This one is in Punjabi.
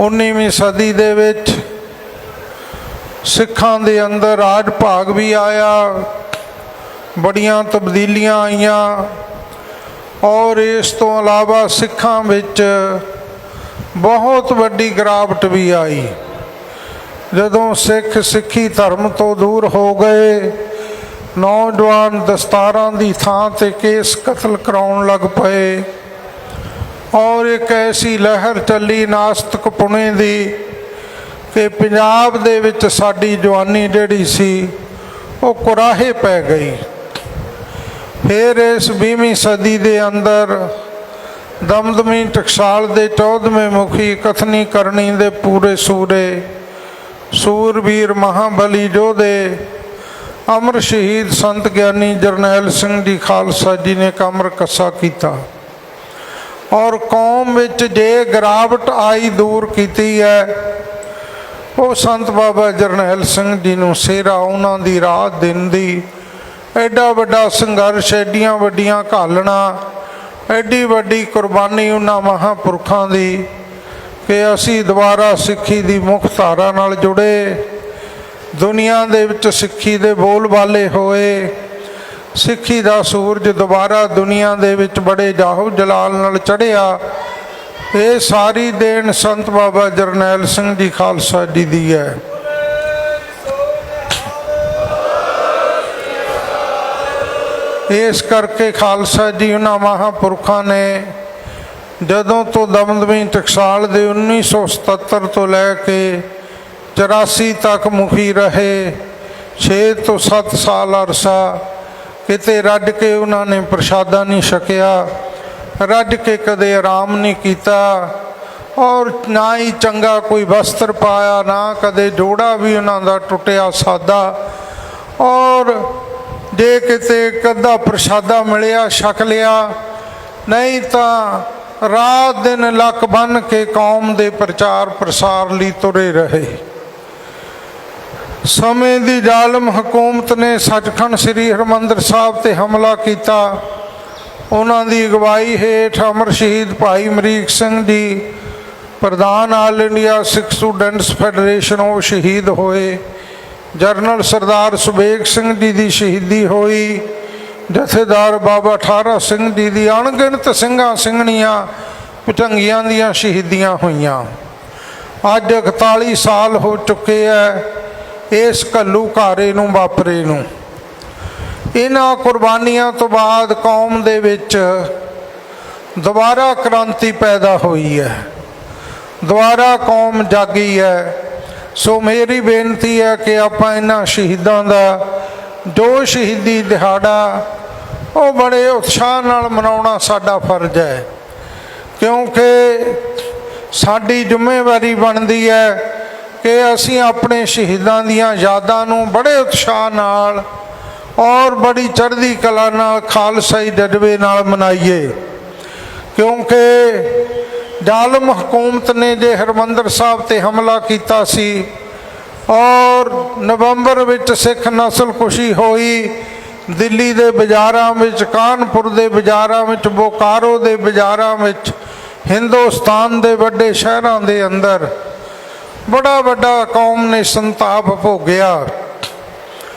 19ਵੀਂ ਸਦੀ ਦੇ ਵਿੱਚ ਸਿੱਖਾਂ ਦੇ ਅੰਦਰ ਰਾਜ ਭਾਗ ਵੀ ਆਇਆ। ਬੜੀਆਂ ਤਬਦੀਲੀਆਂ ਆਈਆਂ ਔਰ ਇਸ ਤੋਂ ਇਲਾਵਾ ਸਿੱਖਾਂ ਵਿੱਚ ਬਹੁਤ ਵੱਡੀ ਗਿਰਾਵਟ ਵੀ ਆਈ। ਜਦੋਂ ਸਿੱਖ ਸਿੱਖੀ ਧਰਮ ਤੋਂ ਦੂਰ ਹੋ ਗਏ, ਨੌਜਵਾਨ ਦਸਤਾਰਾਂ ਦੀ ਥਾਂ ਤੇ ਕੇਸ ਕਤਲ ਕਰਾਉਣ ਲੱਗ ਪਏ। ਔਰ ਇੱਕ ਐਸੀ ਲਹਿਰ ਚੱਲੀ ਨਾਸਤਕ ਪੁਣੇ ਦੀ ਕਿ ਪੰਜਾਬ ਦੇ ਵਿੱਚ ਸਾਡੀ ਜਵਾਨੀ ਜਿਹੜੀ ਸੀ, ਉਹ ਕੁਰਾਹੇ ਪੈ ਗਈ। ਫਿਰ ਇਸ 20ਵੀਂ ਸਦੀ ਦੇ ਅੰਦਰ ਦਮਦਮੀ ਟਕਸਾਲ ਦੇ 14ਵੇਂ ਮੁਖੀ ਕਥਨੀ ਕਰਨੀ ਦੇ ਪੂਰੇ ਸੂਰੇ ਸੂਰਬੀਰ ਮਹਾਬਲੀ ਜੋਧੇ ਅਮਰ ਸ਼ਹੀਦ ਸੰਤ ਗਿਆਨੀ ਜਰਨੈਲ ਸਿੰਘ ਜੀ ਖਾਲਸਾ ਜੀ ਨੇ ਕਮਰ ਕੱਸਾ ਕੀਤਾ। ਔਰ ਕੌਮ ਵਿੱਚ ਜੇ ਗਿਰਾਵਟ ਆਈ ਦੂਰ ਕੀਤੀ ਹੈ, ਉਹ ਸੰਤ ਬਾਬਾ ਜਰਨੈਲ ਸਿੰਘ ਜੀ ਨੂੰ ਸੇਰਾ ਉਹਨਾਂ ਦੀ ਰਾਤ ਦਿਨ ਦੀ। ਐਡਾ ਵੱਡਾ ਸੰਘਰਸ਼, ਐਡੀਆਂ ਵੱਡੀਆਂ ਘਾਲਣਾ, ਐਡੀ ਵੱਡੀ ਕੁਰਬਾਨੀ ਉਹਨਾਂ ਮਹਾਪੁਰਖਾਂ ਦੀ ਕਿ ਅਸੀਂ ਦੁਬਾਰਾ ਸਿੱਖੀ ਦੀ ਮੁੱਖ ਧਾਰਾ ਨਾਲ ਜੁੜੇ, ਦੁਨੀਆ ਦੇ ਵਿੱਚ ਸਿੱਖੀ ਦੇ ਬੋਲ ਬਾਲੇ ਹੋਏ। ਸਿੱਖੀ ਦਾ ਸੂਰਜ ਦੁਬਾਰਾ ਦੁਨੀਆ ਦੇ ਵਿੱਚ ਬੜੇ ਜਾਹੋ ਜਲਾਲ ਨਾਲ ਚੜ੍ਹਿਆ ਇਹ ਸਾਰੀ ਦੇਣ ਸੰਤ ਬਾਬਾ ਜਰਨੈਲ ਸਿੰਘ ਜੀ ਖਾਲਸਾ ਜੀ ਦੀ ਹੈ। ਇਸ ਕਰਕੇ ਖਾਲਸਾ ਜੀ ਉਹਨਾਂ ਮਹਾਪੁਰਖਾਂ ਨੇ ਜਦੋਂ ਤੋਂ ਦਮਦਮੀ ਟਕਸਾਲ ਦੇ 1977 ਤੋਂ ਲੈ ਕੇ 84 ਤੱਕ ਮੁਖੀ ਰਹੇ 6 ਤੋਂ 7 ਸਾਲ ਅਰਸਾ ਕਿਤੇ ਰੱਜ ਕੇ ਉਹਨਾਂ ਨੇ ਪ੍ਰਸ਼ਾਦਾ ਨਹੀਂ ਛਕਿਆ ਰੱਜ ਕੇ ਕਦੇ ਆਰਾਮ ਨਹੀਂ ਕੀਤਾ ਔਰ ਨਾ ਹੀ ਚੰਗਾ ਕੋਈ ਵਸਤਰ ਪਾਇਆ, ਨਾ ਕਦੇ ਜੋੜਾ ਵੀ ਉਹਨਾਂ ਦਾ ਟੁੱਟਿਆ ਸਾਦਾ ਔਰ ਜੇ ਕਿਤੇ ਕਦਾ ਪ੍ਰਸ਼ਾਦਾ ਮਿਲਿਆ, ਛਕ ਲਿਆ, ਨਹੀਂ ਤਾਂ ਰਾਤ ਦਿਨ ਲੱਕ ਬੰਨ ਕੇ ਕੌਮ ਦੇ ਪ੍ਰਚਾਰ ਪ੍ਰਸਾਰ ਲਈ ਤੁਰੇ ਰਹੇ। ਸਮੇਂ ਦੀ ਜ਼ਾਲਮ ਹਕੂਮਤ ਨੇ ਸੱਚਖੰਡ ਸ੍ਰੀ ਹਰਮੰਦਰ ਸਾਹਿਬ ਤੇ ਹਮਲਾ ਕੀਤਾ। ਉਹਨਾਂ ਦੀ ਅਗਵਾਈ ਹੇਠ ਅਮਰ ਸ਼ਹੀਦ ਭਾਈ ਅਮਰੀਕ ਸਿੰਘ ਜੀ, ਪ੍ਰਧਾਨ all India Sikh students federation ਉਹ ਸ਼ਹੀਦ ਹੋਏ। ਜਰਨਲ ਸਰਦਾਰ ਸੁਬੇਗ ਸਿੰਘ ਜੀ ਦੀ ਸ਼ਹੀਦੀ ਹੋਈ। ਜਥੇਦਾਰ ਬਾਬਾ ਠਾਰਾ ਸਿੰਘ ਜੀ ਦੀ ਅਣਗਿਣਤ ਸਿੰਘਾਂ ਸਿੰਘਣੀਆਂ ਪਟੰਗੀਆਂ ਦੀਆਂ ਸ਼ਹੀਦੀਆਂ ਹੋਈਆਂ। ਅੱਜ 41 ਸਾਲ ਹੋ ਚੁੱਕੇ ਐ। ਇਸ ਕੱਲੂ ਘਾਰੇ ਨੂੰ ਵਾਪਰੇ ਨੂੰ। ਇਹਨਾਂ ਕੁਰਬਾਨੀਆਂ ਤੋਂ ਬਾਅਦ ਕੌਮ ਦੇ ਵਿੱਚ ਦੁਬਾਰਾ ਕ੍ਰਾਂਤੀ ਪੈਦਾ ਹੋਈ ਹੈ। ਦੁਬਾਰਾ ਕੌਮ ਜਾਗੀ ਹੈ। ਸੋ ਮੇਰੀ ਬੇਨਤੀ ਹੈ ਕਿ ਆਪਾਂ ਇਹਨਾਂ ਸ਼ਹੀਦਾਂ ਦਾ ਜੋ ਸ਼ਹੀਦੀ ਦਿਹਾੜਾ ਉਹ ਬੜੇ ਉਤਸ਼ਾਹ ਨਾਲ ਮਨਾਉਣਾ ਸਾਡਾ ਫਰਜ਼ ਹੈ। ਕਿਉਂਕਿ ਸਾਡੀ ਜ਼ਿੰਮੇਵਾਰੀ ਬਣਦੀ ਹੈ ਕਿ ਅਸੀਂ ਆਪਣੇ ਸ਼ਹੀਦਾਂ ਦੀਆਂ ਯਾਦਾਂ ਨੂੰ ਬੜੇ ਉਤਸ਼ਾਹ ਨਾਲ ਔਰ ਬੜੀ ਚੜ੍ਹਦੀ ਕਲਾ ਨਾਲ ਖਾਲਸਾਈ ਜਜ਼ਬੇ ਨਾਲ ਮਨਾਈਏ। ਕਿਉਂਕਿ ਜ਼ਾਲਮ ਹਕੂਮਤ ਨੇ ਜੇ ਹਰਮੰਦਰ ਸਾਹਿਬ ਤੇ ਹਮਲਾ ਕੀਤਾ ਸੀ ਔਰ ਨਵੰਬਰ ਵਿੱਚ ਸਿੱਖ ਨਸਲ ਖੁਸ਼ੀ ਹੋਈ, ਦਿੱਲੀ ਦੇ ਬਾਜ਼ਾਰਾਂ ਵਿੱਚ, ਕਾਨਪੁਰ ਦੇ ਬਾਜ਼ਾਰਾਂ ਵਿੱਚ, ਬੋਕਾਰੋ ਦੇ ਬਾਜ਼ਾਰਾਂ ਵਿੱਚ, ਹਿੰਦੁਸਤਾਨ ਦੇ ਵੱਡੇ ਸ਼ਹਿਰਾਂ ਦੇ ਅੰਦਰ ਬੜਾ ਵੱਡਾ ਕੌਮ ਨੇ ਸੰਤਾਪ ਭੋਗਿਆ।